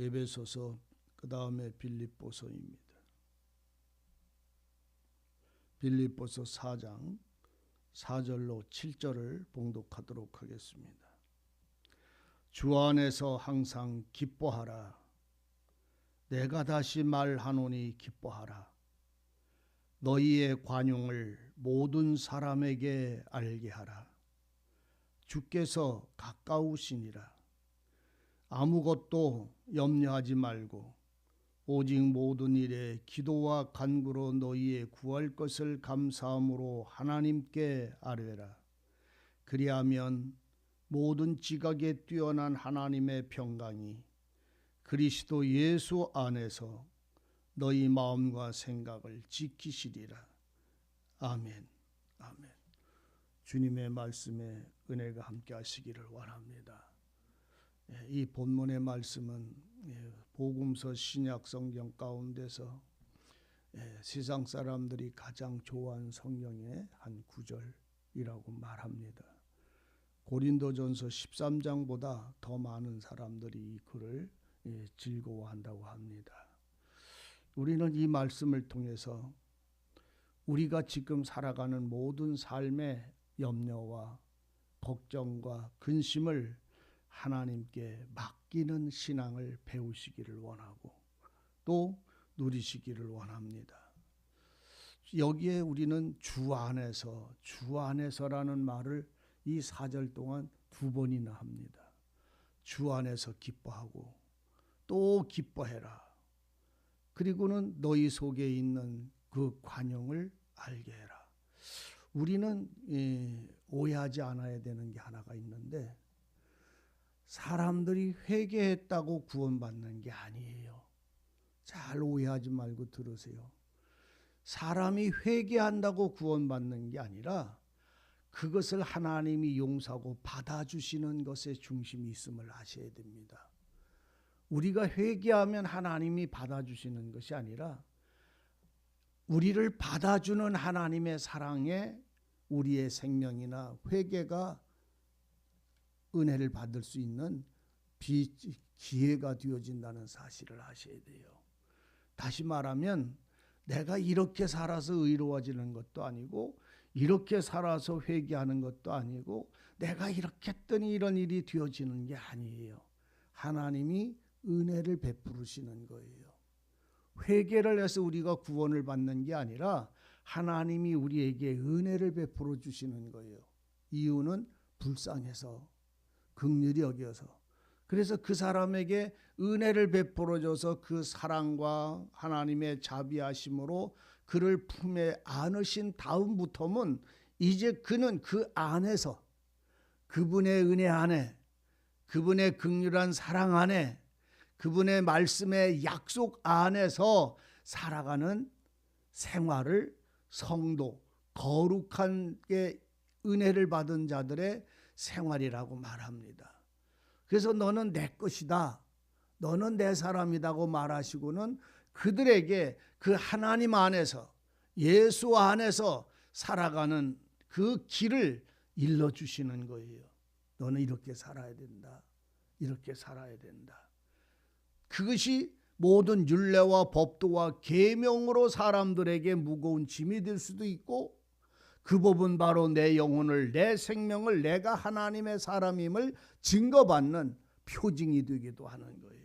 에베소서 그 다음에 빌립보서입니다. 빌립보서 4장 4절로 7절을 봉독하도록 하겠습니다. 주 안에서 항상 기뻐하라. 내가 다시 말하노니 기뻐하라. 너희의 관용을 모든 사람에게 알게 하라. 주께서 가까우시니라. 아무것도 염려하지 말고 오직 모든 일에 기도와 간구로 너희의 구할 것을 감사함으로 하나님께 아뢰라. 그리하면 모든 지각에 뛰어난 하나님의 평강이 그리스도 예수 안에서 너희 마음과 생각을 지키시리라. 아멘. 아멘. 주님의 말씀에 은혜가 함께 하시기를 원합니다. 예, 이 본문의 말씀은 예, 복음서 신약 성경 가운데서 예, 세상 사람들이 가장 좋아하는 성경의 한 구절이라고 말합니다. 고린도전서 13장보다 더 많은 사람들이 이 글을 즐거워한다고 합니다. 우리는 이 말씀을 통해서 우리가 지금 살아가는 모든 삶의 염려와 걱정과 근심을 하나님께 맡기는 신앙을 배우시기를 원하고 또 누리시기를 원합니다. 여기에 우리는 주 안에서 주 안에서라는 말을 이 사절 동안 두 번이나 합니다. 주 안에서 기뻐하고 또 기뻐해라. 그리고는 너희 속에 있는 그 관용을 알게 해라. 우리는 오해하지 않아야 되는 게 하나가 있는데 사람들이 회개했다고 구원받는 게 아니에요. 잘 오해하지 말고 들으세요. 사람이 회개한다고 구원받는 게 아니라 그것을 하나님이 용서하고 받아주시는 것에 중심이 있음을 아셔야 됩니다. 우리가 회개하면 하나님이 받아주시는 것이 아니라 우리를 받아주는 하나님의 사랑에 우리의 생명이나 회개가 은혜를 받을 수 있는 비, 기회가 되어진다는 사실을 아셔야 돼요. 다시 말하면 내가 이렇게 살아서 의로워지는 것도 아니고 이렇게 살아서 회개하는 것도 아니고 내가 이렇게 했더니 이런 일이 되어지는 게 아니에요. 하나님이 은혜를 베푸시는 거예요. 회개를 해서 우리가 구원을 받는 게 아니라 하나님이 우리에게 은혜를 베풀어 주시는 거예요. 이유는 불쌍해서 극률이 여겨서. 그래서 그 사람에게 은혜를 베풀어 줘서 그 사랑과 하나님의 자비하심으로 그를 품에 안으신 다음부터는 이제 그는 그 안에서 그분의 은혜 안에 그분의 극률한 사랑 안에 그분의 말씀의 약속 안에서 살아가는 생활을 성도 거룩한 게 은혜를 받은 자들의 생활이라고 말합니다. 그래서 너는 내 것이다. 너는 내 사람이다고 말하시고는 그들에게 그 하나님 안에서 예수 안에서 살아가는 그 길을 일러 주시는 거예요. 너는 이렇게 살아야 된다. 이렇게 살아야 된다. 그것이 모든 율례와 법도와 계명으로 사람들에게 무거운 짐이 될 수도 있고 그 법은 바로 내 영혼을 내 생명을 내가 하나님의 사람임을 증거받는 표징이 되기도 하는 거예요.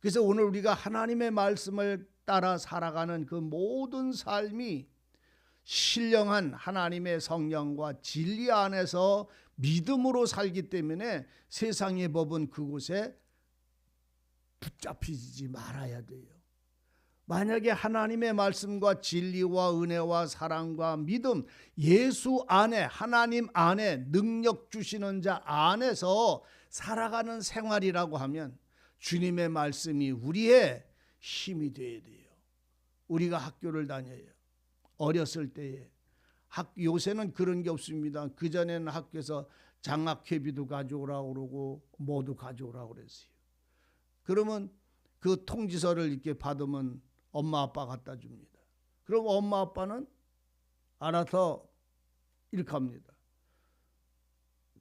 그래서 오늘 우리가 하나님의 말씀을 따라 살아가는 그 모든 삶이 신령한 하나님의 성령과 진리 안에서 믿음으로 살기 때문에 세상의 법은 그곳에 붙잡히지 말아야 돼요. 만약에 하나님의 말씀과 진리와 은혜와 사랑과 믿음, 예수 안에, 하나님 안에 능력 주시는 자 안에서 살아가는 생활이라고 하면 주님의 말씀이 우리의 힘이 되어야 돼요. 우리가 학교를 다녀요. 어렸을 때에 학 요새는 그런 게 없습니다. 그 전에는 학교에서 장학회비도 가져오라고 그러고 모두 가져오라고 그랬어요. 그러면 그 통지서를 이렇게 받으면 엄마 아빠 갖다 줍니다. 그럼 엄마 아빠는 알아서 합니다.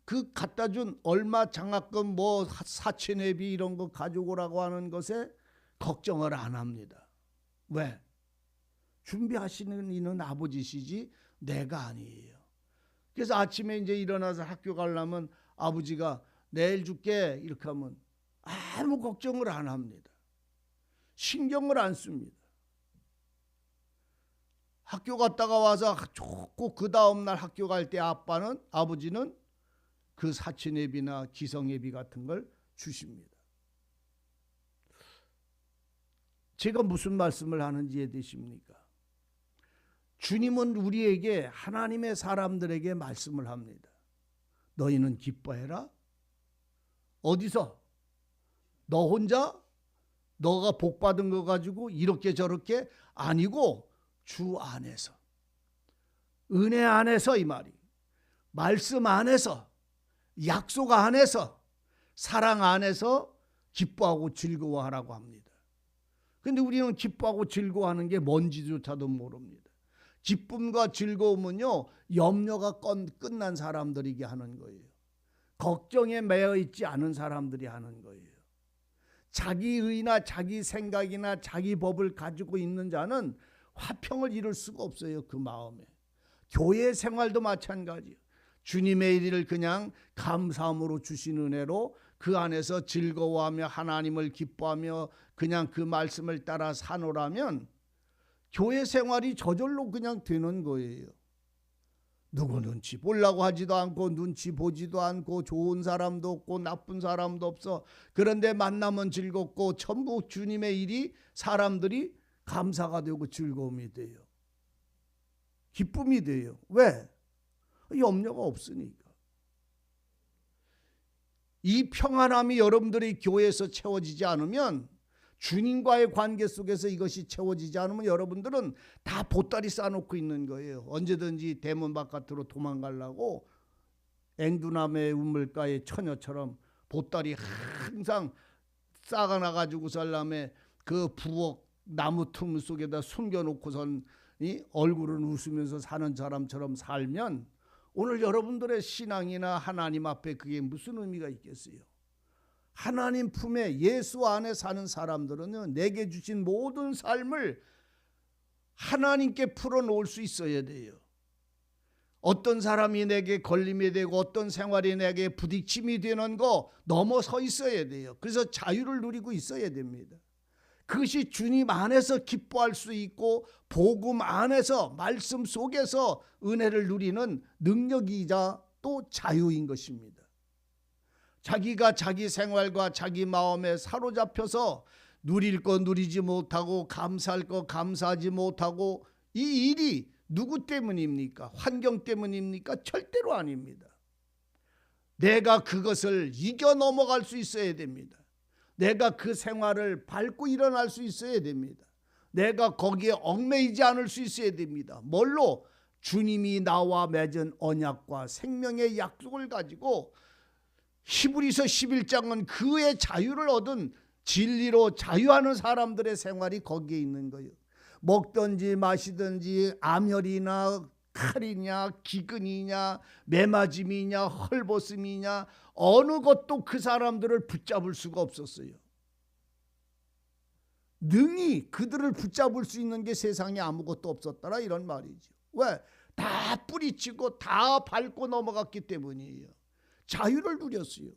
그 갖다 준 얼마 장학금 뭐 사채내비 이런 거 가져오라고 하는 것에 걱정을 안 합니다. 왜? 준비하시는 이는 아버지시지 내가 아니에요. 그래서 아침에 이제 일어나서 학교 가려면 아버지가 내일 줄게 이렇게 하면 아무 걱정을 안 합니다. 신경을 안 씁니다. 학교 갔다가 와서 좋고 그 다음 날 학교 갈 때 아빠는 아버지는 그 사치내비나 기성예비 같은 걸 주십니다. 제가 무슨 말씀을 하는지 이해되십니까? 주님은 우리에게 하나님의 사람들에게 말씀을 합니다. 너희는 기뻐해라. 어디서? 너 혼자? 너가 복 받은 거 가지고 이렇게 저렇게 아니고 주 안에서 은혜 안에서 이 말이 말씀 안에서 약속 안에서 사랑 안에서 기뻐하고 즐거워하라고 합니다. 근데 우리는 기뻐하고 즐거워하는 게 뭔지조차도 모릅니다. 기쁨과 즐거움은요, 염려가 끝난 사람들에게 하는 거예요. 걱정에 매여 있지 않은 사람들이 하는 거예요. 자기 의나 자기 생각이나 자기 법을 가지고 있는 자는 화평을 이룰 수가 없어요. 그 마음에. 교회 생활도 마찬가지예요. 주님의 일을 그냥 감사함으로 주신 은혜로 그 안에서 즐거워하며 하나님을 기뻐하며 그냥 그 말씀을 따라 사노라면 교회 생활이 저절로 그냥 되는 거예요. 누구 눈치 보려고 하지도 않고 눈치 보지도 않고 좋은 사람도 없고 나쁜 사람도 없어. 그런데 만나면 즐겁고 전부 주님의 일이 사람들이 감사가 되고 즐거움이 돼요. 기쁨이 돼요. 왜? 염려가 없으니까. 이 평안함이 여러분들의 교회에서 채워지지 않으면 주님과의 관계 속에서 이것이 채워지지 않으면 여러분들은 다 보따리 싸놓고 있는 거예요. 언제든지 대문 바깥으로 도망가려고 앵두남의 우물가의 처녀처럼 보따리 항상 싸가 나 가지고 살람에 그 부엌 나무 틈 속에다 숨겨놓고선 이 얼굴은 웃으면서 사는 사람처럼 살면 오늘 여러분들의 신앙이나 하나님 앞에 그게 무슨 의미가 있겠어요? 하나님 품에 예수 안에 사는 사람들은요, 내게 주신 모든 삶을 하나님께 풀어놓을 수 있어야 돼요. 어떤 사람이 내게 걸림이 되고 어떤 생활이 내게 부딪힘이 되는 거 넘어서 있어야 돼요. 그래서 자유를 누리고 있어야 됩니다. 그것이 주님 안에서 기뻐할 수 있고 복음 안에서 말씀 속에서 은혜를 누리는 능력이자 또 자유인 것입니다. 자기가 자기 생활과 자기 마음에 사로잡혀서 누릴 거 누리지 못하고 감사할 거 감사하지 못하고 이 일이 누구 때문입니까? 환경 때문입니까? 절대로 아닙니다. 내가 그것을 이겨 넘어갈 수 있어야 됩니다. 내가 그 생활을 밟고 일어날 수 있어야 됩니다. 내가 거기에 얽매이지 않을 수 있어야 됩니다. 뭘로? 주님이 나와 맺은 언약과 생명의 약속을 가지고 히브리서 11장은 그의 자유를 얻은 진리로 자유하는 사람들의 생활이 거기에 있는 거예요. 먹든지 마시든지 암혈이나 칼이냐 기근이냐 매맞음이냐 헐벗음이냐 어느 것도 그 사람들을 붙잡을 수가 없었어요. 능히 그들을 붙잡을 수 있는 게 세상에 아무것도 없었더라 이런 말이죠. 왜? 다 뿌리치고 다 밟고 넘어갔기 때문이에요. 자유를 누렸어요.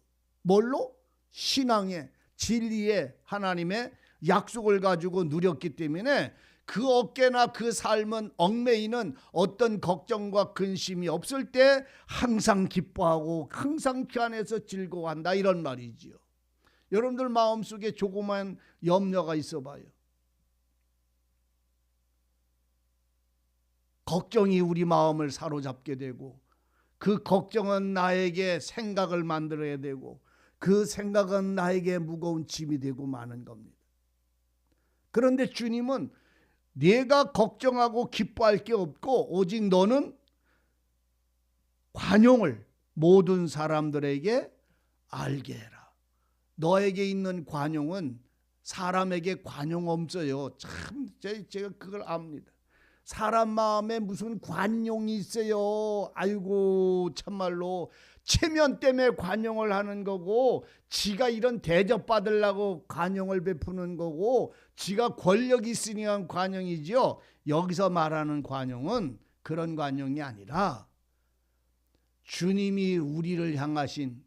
뭘로? 신앙의 진리의 하나님의 약속을 가지고 누렸기 때문에 그 어깨나 그 삶은 얽매이는 어떤 걱정과 근심이 없을 때 항상 기뻐하고 항상 그 안에서 즐거워한다 이런 말이지요. 여러분들 마음속에 조그만 염려가 있어 봐요. 걱정이 우리 마음을 사로잡게 되고 그 걱정은 나에게 생각을 만들어야 되고 그 생각은 나에게 무거운 짐이 되고 마는 겁니다. 그런데 주님은 네가 걱정하고 기뻐할 게 없고 오직 너는 관용을 모든 사람들에게 알게 해라. 너에게 있는 관용은 사람에게 관용 없어요. 참 제가 그걸 압니다. 사람 마음에 무슨 관용이 있어요. 아이고 참말로 체면 때문에 관용을 하는 거고 지가 이런 대접 받으려고 관용을 베푸는 거고 지가 권력이 있으니까 관용이지요. 여기서 말하는 관용은 그런 관용이 아니라 주님이 우리를 향하신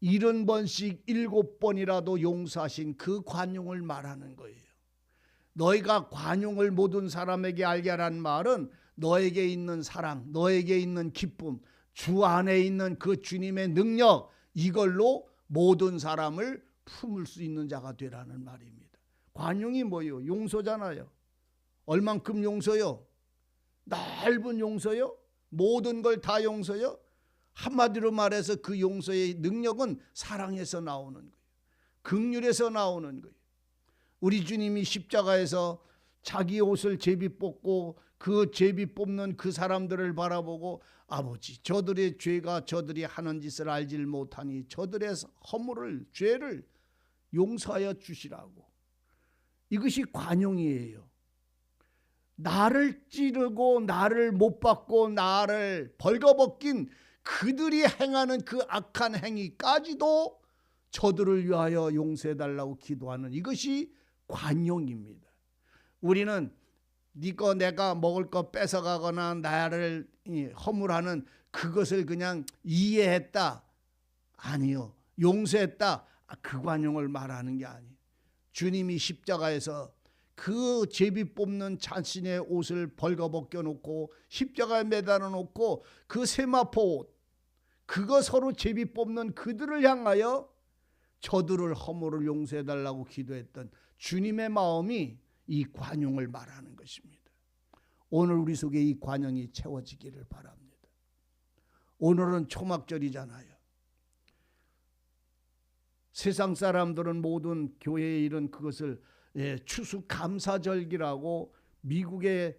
일흔 번씩 일곱 번이라도 용서하신 그 관용을 말하는 거예요. 너희가 관용을 모든 사람에게 알게 하란 말은 너에게 있는 사랑, 너에게 있는 기쁨, 주 안에 있는 그 주님의 능력 이걸로 모든 사람을 품을 수 있는 자가 되라는 말입니다. 관용이 뭐요? 용서잖아요. 얼만큼 용서요? 넓은 용서요? 모든 걸 다 용서요? 한마디로 말해서 그 용서의 능력은 사랑에서 나오는 거예요. 극률에서 나오는 거예요. 우리 주님이 십자가에서 자기 옷을 제비 뽑고 그 제비 뽑는 그 사람들을 바라보고 아버지 저들의 죄가 저들이 하는 짓을 알질 못하니 저들의 허물을 죄를 용서하여 주시라고 이것이 관용이에요. 나를 찌르고 나를 못 받고 나를 벌거벗긴 그들이 행하는 그 악한 행위까지도 저들을 위하여 용서해 달라고 기도하는 이것이 관용입니다. 우리는 니거 내가 먹을 거 뺏어가거나 나를 허물하는 그것을 그냥 이해했다. 아니요. 용서했다. 아, 그 관용을 말하는 게 아니에요. 주님이 십자가에서 그 제비 뽑는 자신의 옷을 벌거벗겨 놓고 십자가에 매달아 놓고 그 세마포 옷 그거 서로 제비 뽑는 그들을 향하여 저들을 허물을 용서해 달라고 기도했던 주님의 마음이 이 관용을 말하는 것입니다. 오늘 우리 속에 이 관용이 채워지기를 바랍니다. 오늘은 초막절이잖아요. 세상 사람들은 모든 교회에 이런 그것을 예, 추수 감사절기라고 미국의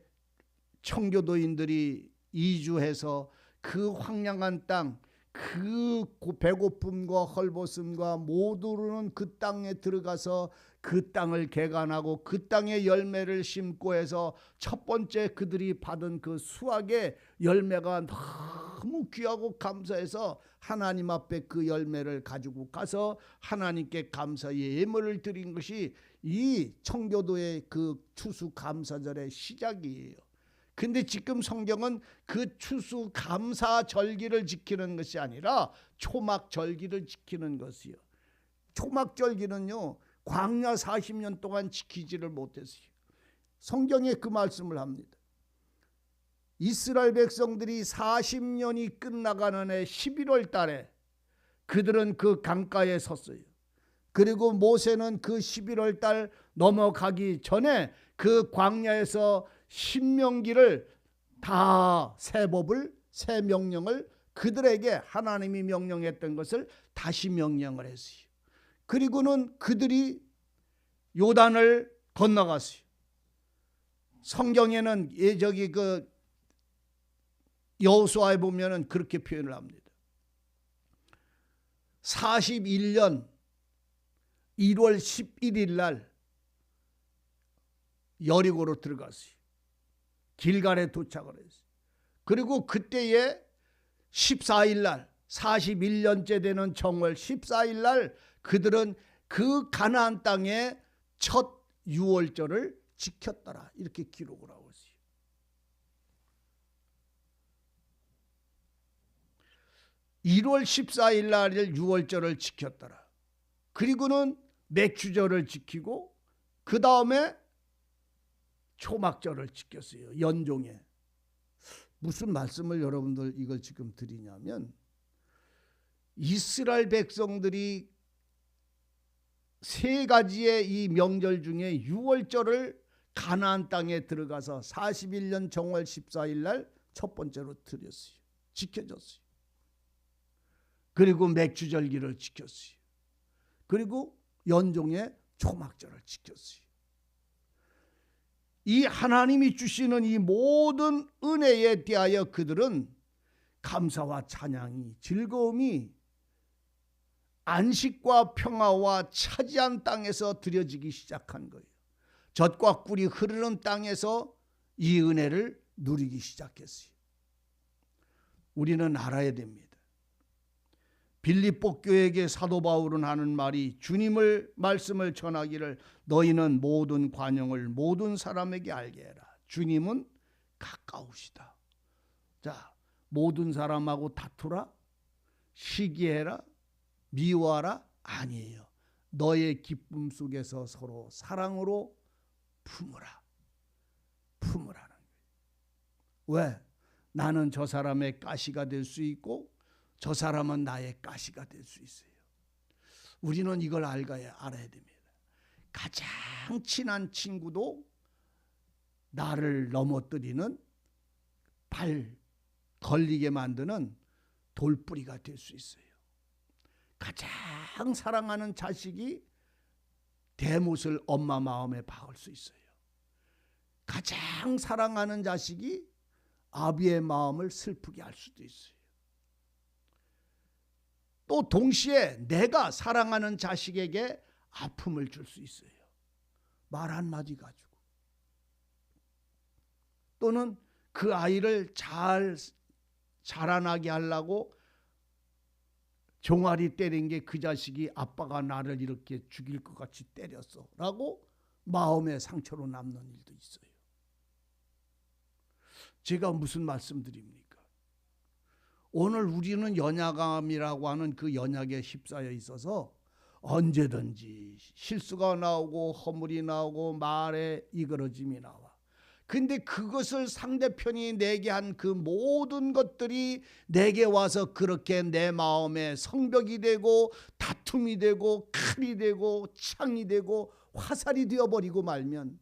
청교도인들이 이주해서 그 황량한 땅, 그 배고픔과 헐벗음과 모두는 그 땅에 들어가서 그 땅을 개간하고 그 땅에 열매를 심고 해서 첫 번째 그들이 받은 그 수확의 열매가 너무 귀하고 감사해서 하나님 앞에 그 열매를 가지고 가서 하나님께 감사 예물을 드린 것이 이 청교도의 그 추수 감사절의 시작이에요. 근데 지금 성경은 그 추수 감사 절기를 지키는 것이 아니라 초막 절기를 지키는 것이요. 초막 절기는요. 광야 40년 동안 지키지를 못했어요. 성경에 그 말씀을 합니다. 이스라엘 백성들이 40년이 끝나가는 해 11월 달에 그들은 그 강가에 섰어요. 그리고 모세는 그 11월 달 넘어가기 전에 그 광야에서 신명기를 다 세 법을 새 명령을 그들에게 하나님이 명령했던 것을 다시 명령을 했어요. 그리고는 그들이 요단을 건너갔어요. 성경에는 예 저기 그 여호수아에 보면은 그렇게 표현을 합니다. 41년 1월 11일 날 여리고로 들어갔어요. 길갈에 도착을 했어요. 그리고 그때에 14일 날 41년째 되는 정월 14일 날 그들은 그 가나안 땅의 첫 유월절을 지켰더라. 이렇게 기록을 하고 있어요. (1월 14일 날일 유월절을 지켰더라) 그리고는 맥주절을 지키고 그 다음에 초막절을 지켰어요. 연종에. 무슨 말씀을 여러분들 이걸 지금 드리냐면 이스라엘 백성들이 세 가지의 이 명절 중에 유월절을 가나안 땅에 들어가서 41년 정월 14일 날 첫 번째로 드렸어요. 지켜졌어요. 그리고 맥주절기를 지켰어요. 그리고 연종의 초막절을 지켰어요. 이 하나님이 주시는 이 모든 은혜에 대하여 그들은 감사와 찬양이 즐거움이 안식과 평화와 차지한 땅에서 드려지기 시작한 거예요. 젖과 꿀이 흐르는 땅에서 이 은혜를 누리기 시작했어요. 우리는 알아야 됩니다. 빌립보 교회에게 사도 바울은 하는 말이 주님을 말씀을 전하기를 너희는 모든 관용을 모든 사람에게 알게 해라. 주님은 가까우시다. 자, 모든 사람하고 다투라, 시기해라, 미워하라 아니에요. 너의 기쁨 속에서 서로 사랑으로 품으라. 품으라는 거예요. 왜? 나는 저 사람의 가시가 될 수 있고 저 사람은 나의 가시가 될 수 있어요. 우리는 이걸 알아야 알아야 됩니다. 가장 친한 친구도 나를 넘어뜨리는 발 걸리게 만드는 돌뿌리가 될 수 있어요. 가장 사랑하는 자식이 대못을 엄마 마음에 박을 수 있어요. 가장 사랑하는 자식이 아비의 마음을 슬프게 할 수도 있어요. 또 동시에 내가 사랑하는 자식에게 아픔을 줄 수 있어요. 말 한마디 가지고. 또는 그 아이를 잘 자라나게 하려고 종아리 때린 게 그 자식이 아빠가 나를 이렇게 죽일 것 같이 때렸어 라고 마음의 상처로 남는 일도 있어요. 제가 무슨 말씀 드립니까? 오늘 우리는 연약함이라고 하는 그 연약에 휩싸여 있어서 언제든지 실수가 나오고 허물이 나오고 말에 이그러짐이 나와. 근데 그것을 상대편이 내게 한 그 모든 것들이 내게 와서 그렇게 내 마음에 성벽이 되고 다툼이 되고 칼이 되고 창이 되고 화살이 되어버리고 말면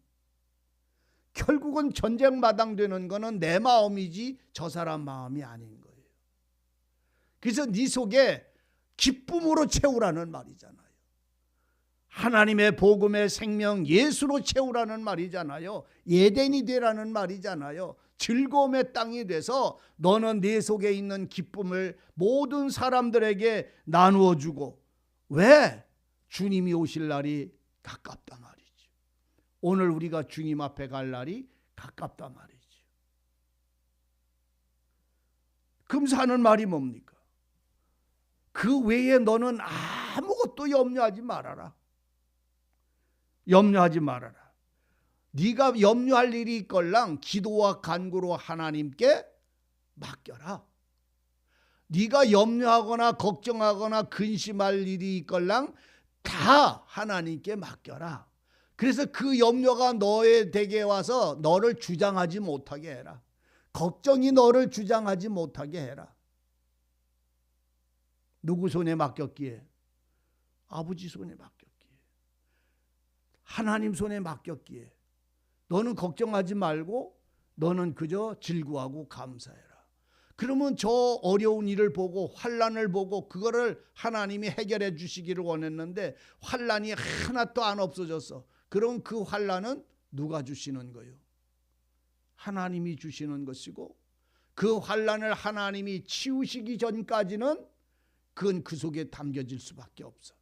결국은 전쟁 마당 되는 거는 내 마음이지 저 사람 마음이 아닌 거예요. 그래서 네 속에 기쁨으로 채우라는 말이잖아요. 하나님의 복음의 생명 예수로 채우라는 말이잖아요. 예덴이 되라는 말이잖아요. 즐거움의 땅이 돼서 너는 네 속에 있는 기쁨을 모든 사람들에게 나누어 주고 왜 주님이 오실 날이 가깝다 말이죠. 오늘 우리가 주님 앞에 갈 날이 가깝다 말이죠. 금사는 말이 뭡니까? 그 외에 너는 아무것도 염려하지 말아라. 염려하지 말아라. 네가 염려할 일이 있걸랑 기도와 간구로 하나님께 맡겨라. 네가 염려하거나 걱정하거나 근심할 일이 있걸랑 다 하나님께 맡겨라. 그래서 그 염려가 너의 댁에 와서 너를 주장하지 못하게 해라. 걱정이 너를 주장하지 못하게 해라. 누구 손에 맡겼기에? 아버지 손에 맡겼기에. 하나님 손에 맡겼기에. 너는 걱정하지 말고 너는 그저 즐거워하고 감사해라. 그러면 저 어려운 일을 보고 환란을 보고 그거를 하나님이 해결해 주시기를 원했는데 환란이 하나도 안 없어졌어. 그럼 그 환란은 누가 주시는 거요? 하나님이 주시는 것이고 그 환란을 하나님이 치우시기 전까지는 그건 그 속에 담겨질 수밖에 없어.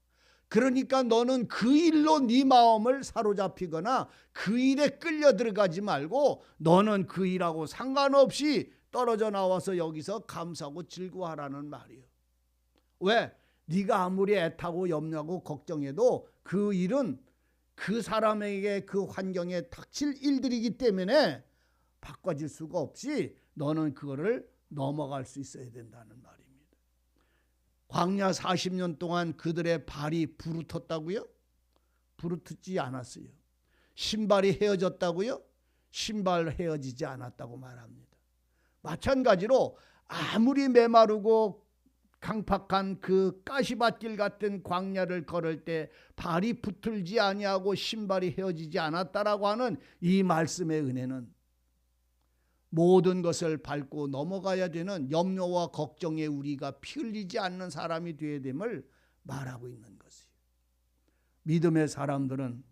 그러니까 너는 그 일로 네 마음을 사로잡히거나 그 일에 끌려 들어가지 말고 너는 그 일하고 상관없이 떨어져 나와서 여기서 감사하고 즐거워하라는 말이요. 왜? 네가 아무리 애타고 염려하고 걱정해도 그 일은 그 사람에게 그 환경에 닥칠 일들이기 때문에 바꿔질 수가 없이 너는 그거를 넘어갈 수 있어야 된다는 말입니다. 광야 40년 동안 그들의 발이 부르텄다고요? 부르트지 않았어요. 신발이 헤어졌다고요? 신발 헤어지지 않았다고 말합니다. 마찬가지로 아무리 메마르고 강팍한 그 가시밭길 같은 광야를 걸을 때 발이 붙들지 아니하고 신발이 헤어지지 않았다라고 하는 이 말씀의 은혜는 모든 것을 밟고 넘어가야 되는 염려와 걱정에 우리가 피 흘리지 않는 사람이 되어야 됨을 말하고 있는 것이에요. 믿음의 사람들은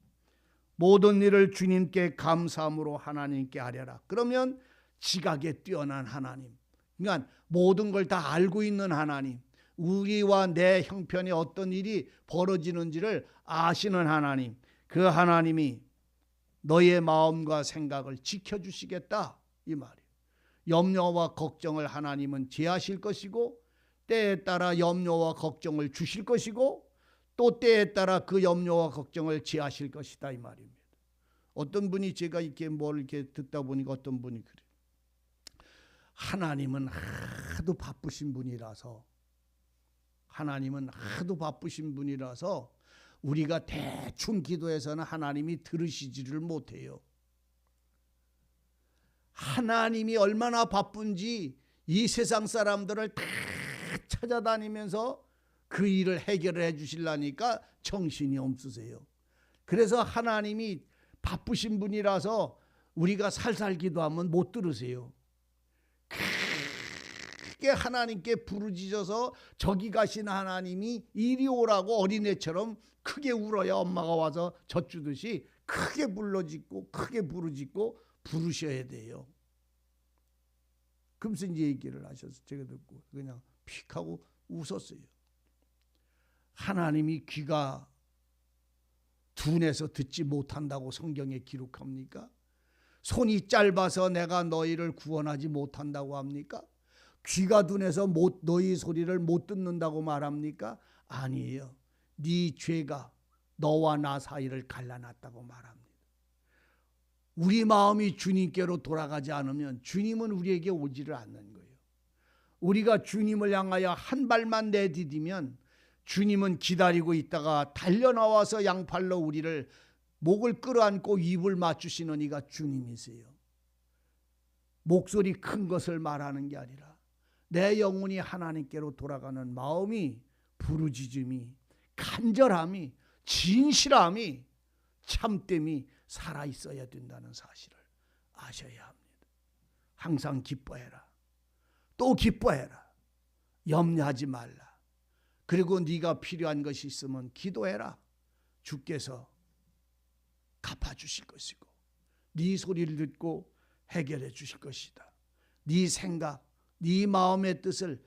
모든 일을 주님께 감사함으로 하나님께 하려라. 그러면 지각에 뛰어난 하나님. 그러니까 모든 걸 다 알고 있는 하나님. 우리와 내 형편에 어떤 일이 벌어지는지를 아시는 하나님. 그 하나님이 너의 마음과 생각을 지켜주시겠다. 이 말이에요. 염려와 걱정을 하나님은 제하실 것이고 때에 따라 염려와 걱정을 주실 것이고 또 때에 따라 그 염려와 걱정을 지하실 것이다 이 말입니다. 어떤 분이 제가 이렇게 뭘 이렇게 듣다 보니까 어떤 분이 그래. 하나님은 하도 바쁘신 분이라서 하나님은 하도 바쁘신 분이라서 우리가 대충 기도해서는 하나님이 들으시지를 못해요. 하나님이 얼마나 바쁜지 이 세상 사람들을 다 찾아다니면서 그 일을 해결을 해 주실라니까 정신이 없으세요. 그래서 하나님이 바쁘신 분이라서 우리가 살살 기도하면 못 들으세요. 크게 하나님께 부르짖어서 저기 가신 하나님이 이리 오라고 어린애처럼 크게 울어야 엄마가 와서 젖주듯이 크게 불러짓고 크게 부르짖고 부르셔야 돼요. 그러면서 얘기를 하셔서 제가 듣고 그냥 픽 하고 웃었어요. 하나님이 귀가 둔해서 듣지 못한다고 성경에 기록합니까? 손이 짧아서 내가 너희를 구원하지 못한다고 합니까? 귀가 둔해서 못 너희 소리를 못 듣는다고 말합니까? 아니에요. 네 죄가 너와 나 사이를 갈라놨다고 말합니다. 우리 마음이 주님께로 돌아가지 않으면 주님은 우리에게 오지를 않는 거예요. 우리가 주님을 향하여 한 발만 내디디면 주님은 기다리고 있다가 달려나와서 양팔로 우리를 목을 끌어안고 입을 맞추시는 이가 주님이세요. 목소리 큰 것을 말하는 게 아니라 내 영혼이 하나님께로 돌아가는 마음이 부르짖음이 간절함이 진실함이 참됨이 살아 있어야 된다는 사실을 아셔야 합니다. 항상 기뻐해라. 또 기뻐해라. 염려하지 말라. 그리고 네가 필요한 것이 있으면 기도해라. 주께서 갚아 주실 것이고 네 소리를 듣고 해결해 주실 것이다. 네 생각, 네 마음의 뜻을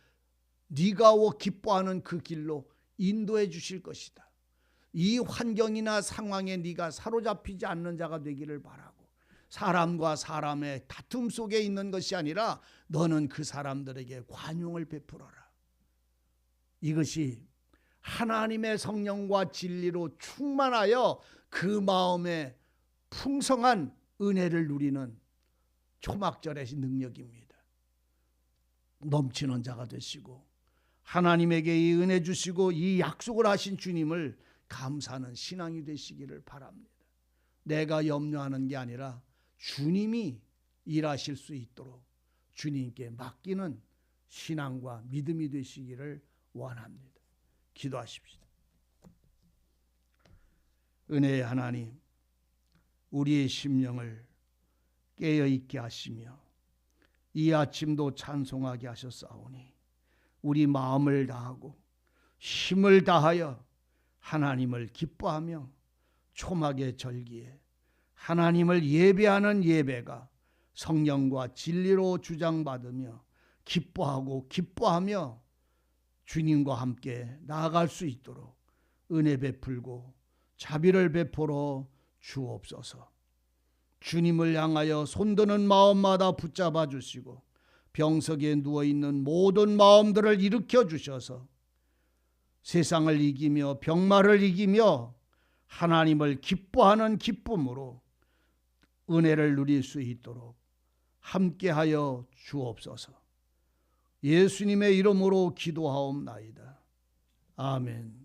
네가 기뻐하는 그 길로 인도해 주실 것이다. 이 환경이나 상황에 네가 사로잡히지 않는 자가 되기를 바라고 사람과 사람의 다툼 속에 있는 것이 아니라 너는 그 사람들에게 관용을 베풀어라. 이것이 하나님의 성령과 진리로 충만하여 그 마음에 풍성한 은혜를 누리는 초막절의 능력입니다. 넘치는 자가 되시고 하나님에게 이 은혜 주시고 이 약속을 하신 주님을 감사하는 신앙이 되시기를 바랍니다. 내가 염려하는 게 아니라 주님이 일하실 수 있도록 주님께 맡기는 신앙과 믿음이 되시기를 원합니다. 기도하십시다. 은혜의 하나님, 우리의 심령을 깨어 있게 하시며 이 아침도 찬송하게 하셨사오니 우리 마음을 다하고 힘을 다하여 하나님을 기뻐하며 초막의 절기에 하나님을 예배하는 예배가 성령과 진리로 주장받으며 기뻐하고 기뻐하며 주님과 함께 나아갈 수 있도록 은혜 베풀고 자비를 베풀어 주옵소서. 주님을 향하여 손드는 마음마다 붙잡아 주시고 병석에 누워 있는 모든 마음들을 일으켜 주셔서 세상을 이기며 병마를 이기며 하나님을 기뻐하는 기쁨으로 은혜를 누릴 수 있도록 함께하여 주옵소서. 예수님의 이름으로 기도하옵나이다. 아멘.